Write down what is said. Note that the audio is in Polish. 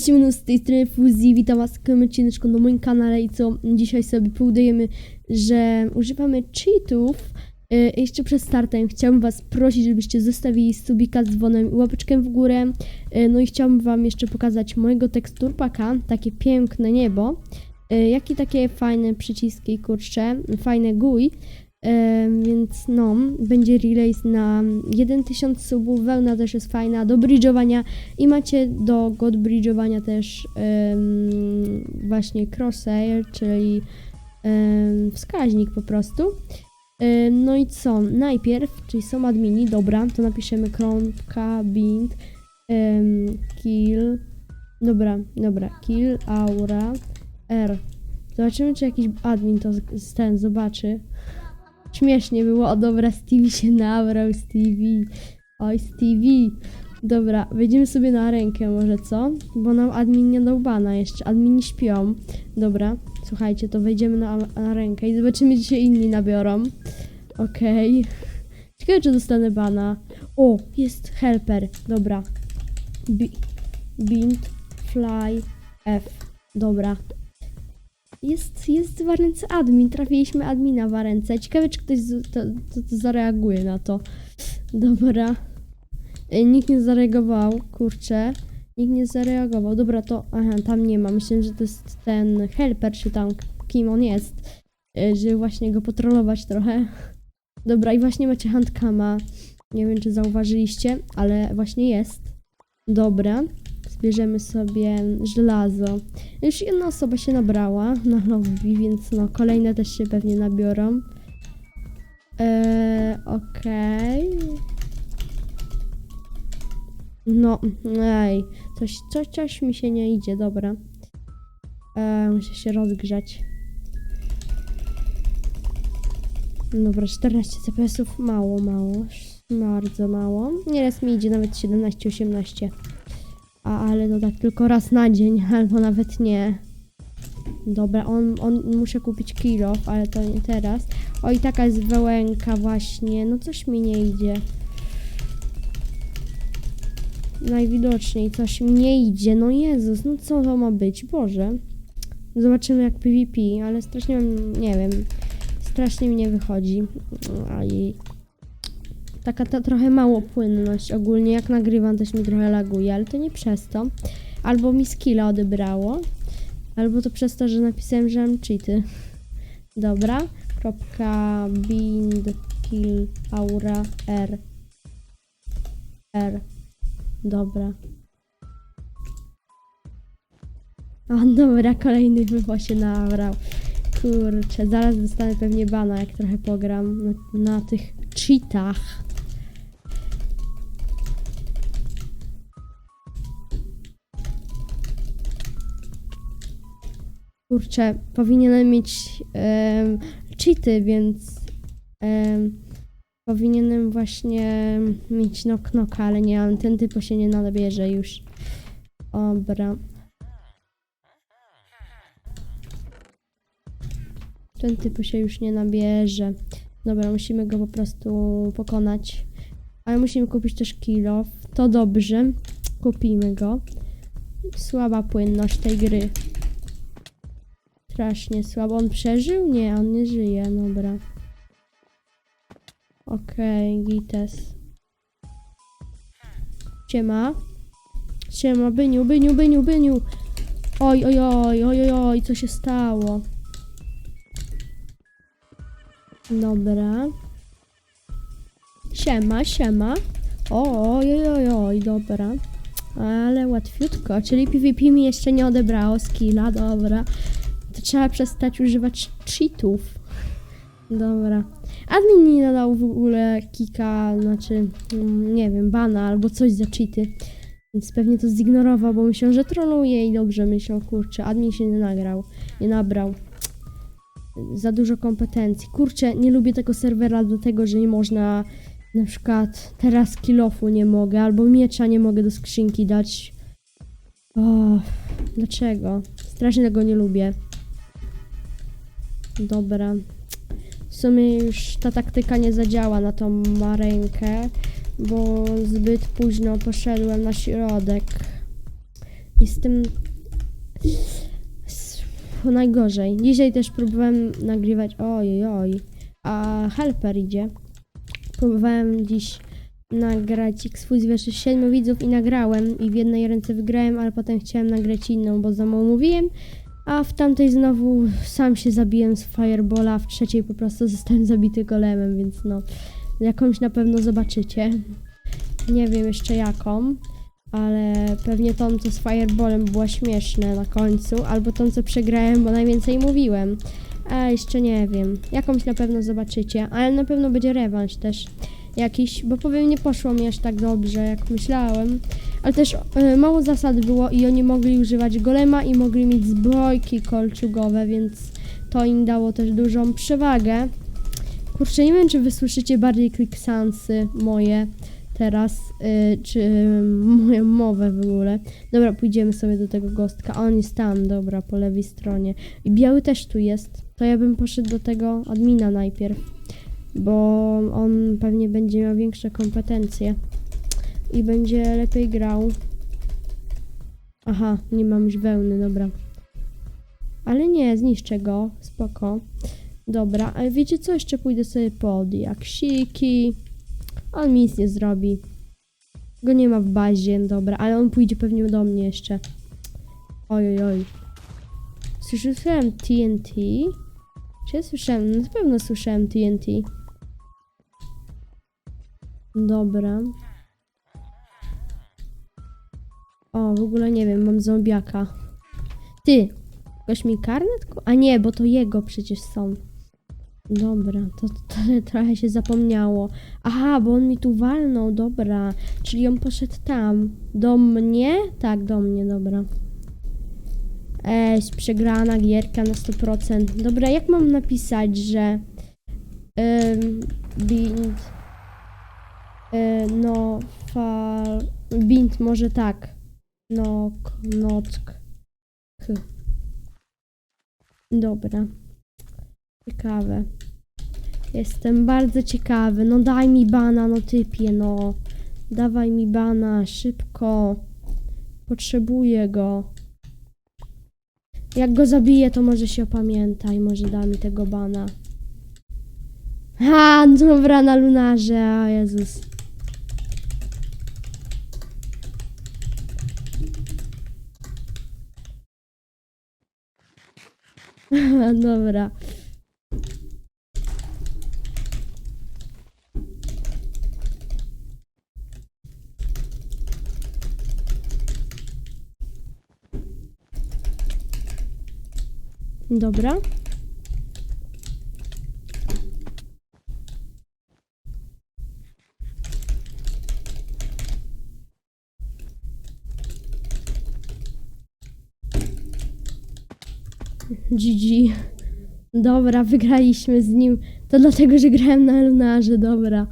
Siemano z tej strony Fuzji, witam was odcineczku na moim kanale i co, dzisiaj sobie poudajemy, że używamy cheatów. Yy, jeszcze przed startem chciałbym was prosić, żebyście zostawili subika z dzwonem i łapeczkę w górę. Yy, no i chciałbym wam jeszcze pokazać mojego teksturpaka, takie piękne niebo. Yy, jak i takie fajne przyciski, kurcze, fajne GUI. Em, więc no, będzie release na 1000 subów, wełna też jest fajna, do bridge'owania i macie do god bridge'owania też właśnie crosshair, czyli wskaźnik po prostu. Em, no i co, najpierw, czyli są admini, dobra, to napiszemy krążka, bind, kill, dobra, dobra, kill, aura, r. Zobaczymy, czy jakiś admin to ten zobaczy. Śmiesznie było, o dobra, Stevie się nabrał, Stevie. Oj, Stevie. Dobra, wejdziemy sobie na rękę może, co? Bo nam admin nie dał bana jeszcze, admini śpią. Dobra, słuchajcie, to wejdziemy na, na rękę i zobaczymy, czy się inni nabiorą. Okej. Ciekawe, czy dostanę bana. O, jest helper, dobra. Bi bind, fly, F. Dobra, jest, jest w ręce admin. Trafiliśmy admina w ręce. Ciekawe, czy ktoś z, to, to, to zareaguje na to. Dobra. E, Nikt nie zareagował, kurczę. Nikt nie zareagował. Dobra, to. Aha, tam nie ma. Myślę, że to jest ten helper, czy tam kim on jest. E, Żeby właśnie go potrolować trochę. Dobra, i właśnie macie handkama. Nie wiem, czy zauważyliście, ale właśnie jest. Dobra. Zbierzemy sobie żelazo. Już jedna osoba się nabrała na lobby, więc no kolejne też się pewnie nabiorą. Eee, okej. No, ej, coś, coś, coś mi się nie idzie, dobra. Eee, muszę się rozgrzać. Dobra, 14 CPS-ów, mało, mało, bardzo mało. Nieraz mi idzie nawet 17-18. A, ale to tak tylko raz na dzień, albo nawet nie. Dobra, on, on muszę kupić kilo, ale to nie teraz. O i taka jest wełenka właśnie, no coś mi nie idzie. Najwidoczniej coś mi nie idzie, no Jezus, no co to ma być, Boże. Zobaczymy jak PvP, ale strasznie, nie wiem, strasznie mi nie wychodzi. Aj. Taka to, trochę mało płynność ogólnie, jak nagrywam też mi trochę laguje, ale to nie przez to. Albo mi skilla odebrało, albo to przez to, że napisałem, że mam cheaty. Dobra, kropka bind kill aura r r dobra. A dobra, kolejny chyba się nabrał. Kurczę, zaraz dostanę pewnie bana, jak trochę pogram na, na tych cheatach. Kurczę, powinienem mieć em, cheaty, więc em, powinienem właśnie mieć knock knocka, ale nie mam. Ten typu się nie nabierze już. Dobra. Ten typu się już nie nabierze. Dobra, musimy go po prostu pokonać. Ale musimy kupić też kilo. To dobrze. Kupimy go. Słaba płynność tej gry. Strasznie słabo. On przeżył? Nie, on nie żyje. Dobra. Okej, Gites. Siema. Siema, Byniu, Byniu, Byniu, Byniu. Oj, oj, oj, oj, oj, oj, co się stało? Dobra. Siema, siema. Oj, oj, oj, oj, dobra. Ale łatwiutko, czyli PvP mi jeszcze nie odebrało skilla, dobra. To trzeba przestać używać cheatów. Dobra. Admin nie nadał w ogóle kika, znaczy, mm, nie wiem, bana albo coś za cheaty. Więc pewnie to zignorował, bo myślał, że troluje i dobrze myślał, kurczę, admin się nie nagrał, nie nabrał. Za dużo kompetencji. Kurczę, nie lubię tego serwera dlatego, że nie można na przykład teraz kilofu nie mogę, albo miecza nie mogę do skrzynki dać. O, dlaczego? Strasznie tego nie lubię. Dobra. W sumie już ta taktyka nie zadziała na tą marenkę, bo zbyt późno poszedłem na środek. Jestem... s- Najgorzej. Dzisiaj też próbowałem nagrywać... Oj, oj. A helper idzie. Próbowałem dziś nagrać X-Fuse versus 7 widzów i nagrałem i w jednej ręce wygrałem, ale potem chciałem nagrać inną, bo za mało mówiłem, a w tamtej znowu sam się zabiłem z Firebola, w trzeciej po prostu zostałem zabity golemem, więc no, jakąś na pewno zobaczycie. Nie wiem jeszcze jaką, ale pewnie tą, co z Fireballem była śmieszne na końcu, albo tą, co przegrałem, bo najwięcej mówiłem. A jeszcze nie wiem. Jakąś na pewno zobaczycie, ale na pewno będzie rewanż też jakiś, bo powiem, nie poszło mi aż tak dobrze, jak myślałem. Ale też e, mało zasad było i oni mogli używać golema i mogli mieć zbrojki kolczugowe, więc to im dało też dużą przewagę. Kurczę, nie wiem, czy wy słyszycie bardziej kliksansy moje teraz, y, czy moją mowę w ogóle. Dobra, pójdziemy sobie do tego gostka. On jest tam, dobra, po lewej stronie. I biały też tu jest. To ja bym poszedł do tego admina najpierw, bo on pewnie będzie miał większe kompetencje i będzie lepiej grał. Aha, nie mam już wełny, dobra. Ale nie, zniszczę go, spoko. Dobra, ale wiecie co? Jeszcze pójdę sobie pod jaksiki. On mi nic nie zrobi. Go nie ma w bazie, dobra, ale on pójdzie pewnie do mnie jeszcze. Oj, oj, oj. Słyszałem TNT? Czy ja słyszałem? Na pewno słyszałem TNT. Dobra. O, w ogóle nie wiem, mam zombiaka. Ty, ktoś mi karnet? A nie, bo to jego przecież są. Dobra, to, to trochę się zapomniało. Aha, bo on mi tu walnął, dobra. Czyli on poszedł tam. Do mnie? Tak, do mnie, dobra. Ej, przegrana gierka na 100%. Dobra, jak mam napisać, że... Ym, bind... Y, no, fal... Bind może tak. No, k, nock. K. Dobra. Ciekawe. Jestem bardzo ciekawy. No daj mi bana, no typie, no. Dawaj mi bana, szybko. Potrzebuję go. Jak go zabiję, to może się opamięta i może da mi tego bana. Ha, dobra, na lunarze, o Jezus. Dobra. Dobra. GG. Dobra, wygraliśmy z nim. To dlatego, że grałem na Lunarze, dobra.